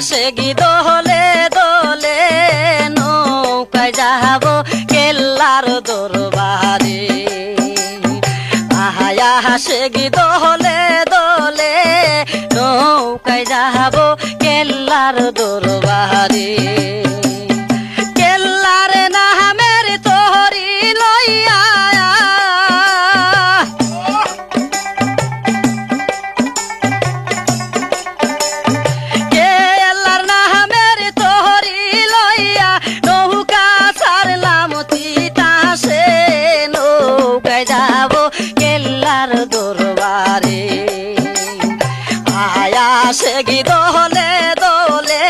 সে গি দোলে দোলে নৌকায় যাব কেল্লার দরবারে। আহায়া হাসে গি দোলে দোলে নৌকায় যাব কেল্লার দরবারে। তিতাসে নৌকায় যাব কেল্লার দরবারে। আয়া সে গি দোলে দোলে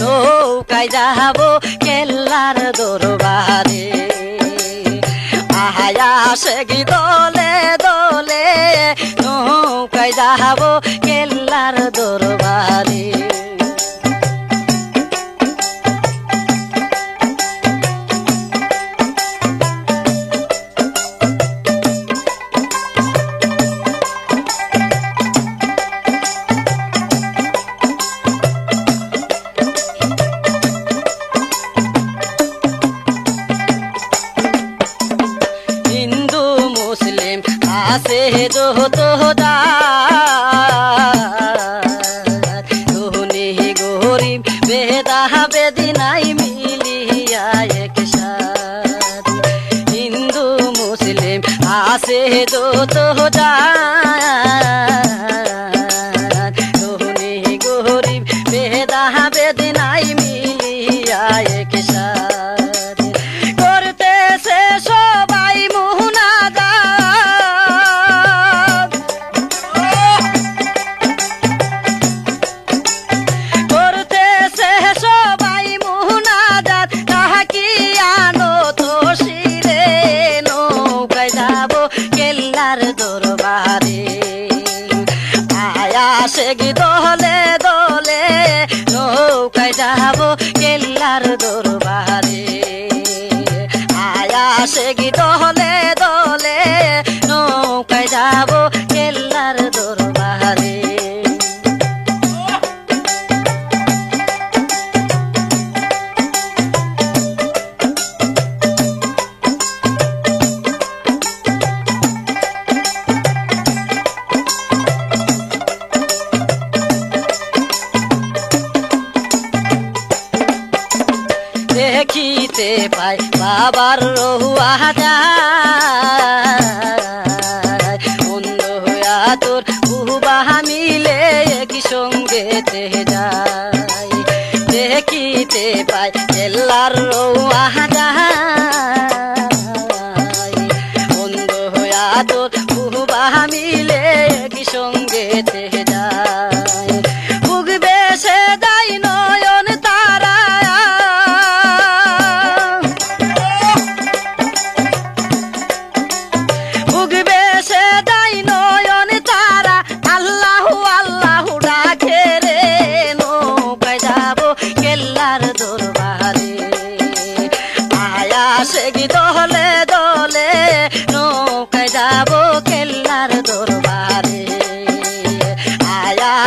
নৌকায় যাব কেল্লার দরবারে। আয়া সে গি দোলে দোলে নৌকায় যাব কেল্লার দরবারে। আছে যত ধনী গরিব বেদা বেদি নাই মিলিয়া একসাথ হিন্দু মুসলিম আছে যত ধনী গরিব বেদা বেদি নাই মিলিয়া কেল্লার দরবারে। আয়া সে গি দোলে দোলে, নৌকায় যাব কেল্লার দরবারে। আয়া সে গি দোলে দোলে, নৌকায় যাব দেখিতে পাই বাবার রহুয়া বন্ধ হইয়া তোর উবাহা মিলে কি সঙ্গেতে যায়। দেখিতে পাই এল্লার রহুয়া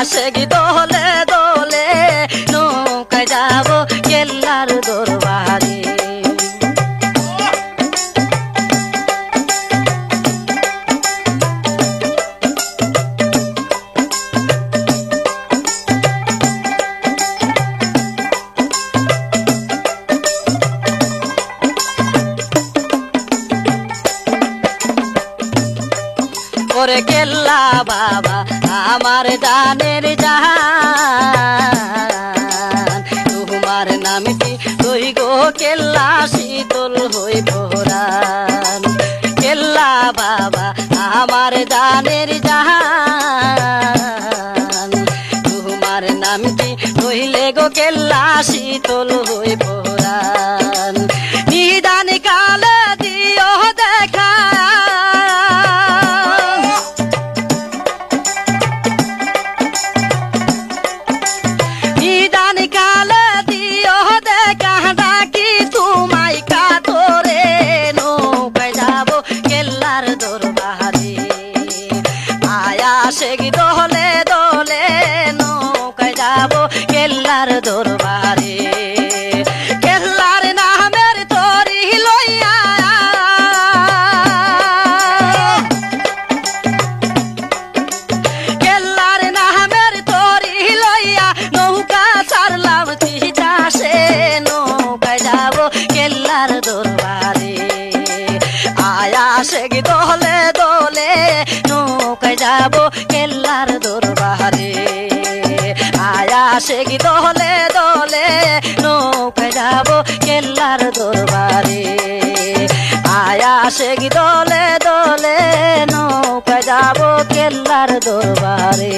আয়া সে ওরে কেল্লা বাবা, আমার দানের জাহান তোমার নামটি তুই গো কেল্লা শীতল হই পোরান কেল্লা বাবা, আমার দানের জাহান তোমার নামটি হইলে গো কেল্লা শীতল হই পোরান যাব কেল্লার দরবারে। আয়া সে কি দলে দলে নৌকে যাব কেল্লার দরবারে। আয়া সে কি দলে দলে নৌকা যাব কেল্লার দরবারে।